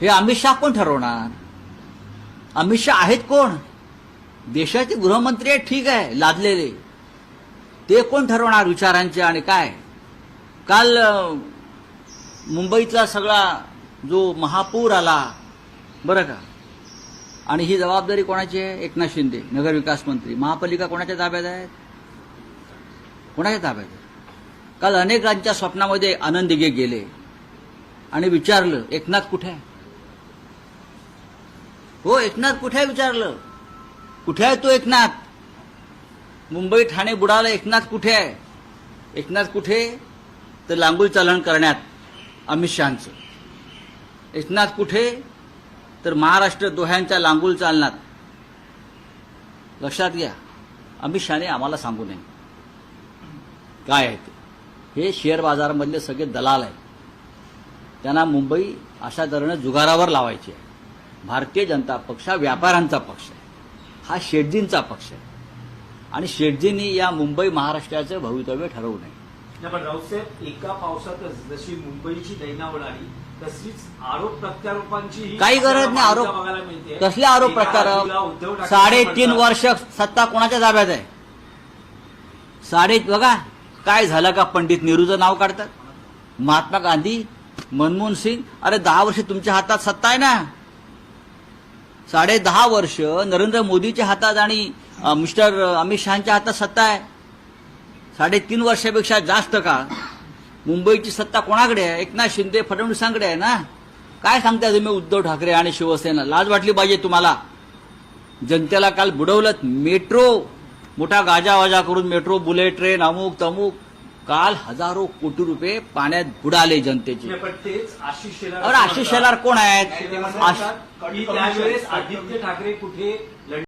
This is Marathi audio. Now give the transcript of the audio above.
हे अमित शहा कोण ठरवणार? अमित शहा आहेत कोण? देशाचे गृहमंत्री आहेत ठीक आहे लादलेले. ते कोण ठरवणार विचारांचे आणि काय? काल मुंबईतला सगळा जो महापूर आला बरं का? आणि ही जबाबदारी कोणाची आहे? एकनाथ शिंदे नगरविकास मंत्री. महापालिका कोणाच्या ताब्यात आहेत कोणाच्या ताब्यात आहे? काल अनेकांच्या स्वप्नामध्ये आनंद दिघे गेले. आणि विचारलं एकनाथ कुठे आहे? हो एकनाथ कुठे आहे? विचारलं. कुठे आहे तो एकनाथ? मुंबई ठाणे बुडाला एकनाथ कुठे आहे? एकनाथ कुठे? तर लांगुल चालन करण्यात. अमित शहाचं. एकनाथ कुठे? तर महाराष्ट्र दोह्यांच्या लांगुल चालनात लक्षात घ्या अमित शहाने आम्हाला सांगू नये. काय आहे ते? हे शेअर बाजारामधले सगळे दलाल आहेत. त्यांना मुंबई अशा तऱ्हेनं जुगारावर लावायची आहे. भारतीय जनता पक्ष हा व्यापाऱ्यांचा पक्ष आहे. हा शेटजींचा पक्ष आहे. आणि शेटजींनी या मुंबई महाराष्ट्राचं भवितव्य ठरवू नये. नाही, पण राऊतसाहेब एका पावसातच जशी मुंबईची दैनावळ आली तशीच आरोप प्रत्यारोपांची काही गरज नाही आरोप कसले आरोप प्रत्यारोप? साडेतीन वर्ष सत्ता कोणाच्या ताब्यात आहे? साडे बघा काय झालं का पंडित नेहरूचं नाव काढतात? महात्मा गांधी मनमोहन सिंग अरे दहा वर्ष तुमच्या हातात सत्ता आहे ना? साडे दहा वर्ष नरेंद्र मोदीच्या हातात आणि मिस्टर अमित शहाच्या हातात सत्ता आहे. साडेतीन वर्षापेक्षा जास्त का? मुंबईची सत्ता कोणाकडे आहे? एकनाथ शिंदे फडणवीसांकडे आहे ना? काय सांगताय तुम्ही उद्धव ठाकरे आणि शिवसेना? लाज वाटली पाहिजे तुम्हाला. जनतेला काल बुडवलं मेट्रो. मोठा गाजावाजा करून मेट्रो बुलेट ट्रेन अमुक तमुक. काल हजारो कोटी रुपये पाण्यात बुडाले जनतेचे. आशिष शेलार कोण आहेत? आदित्य ठाकरे कुठे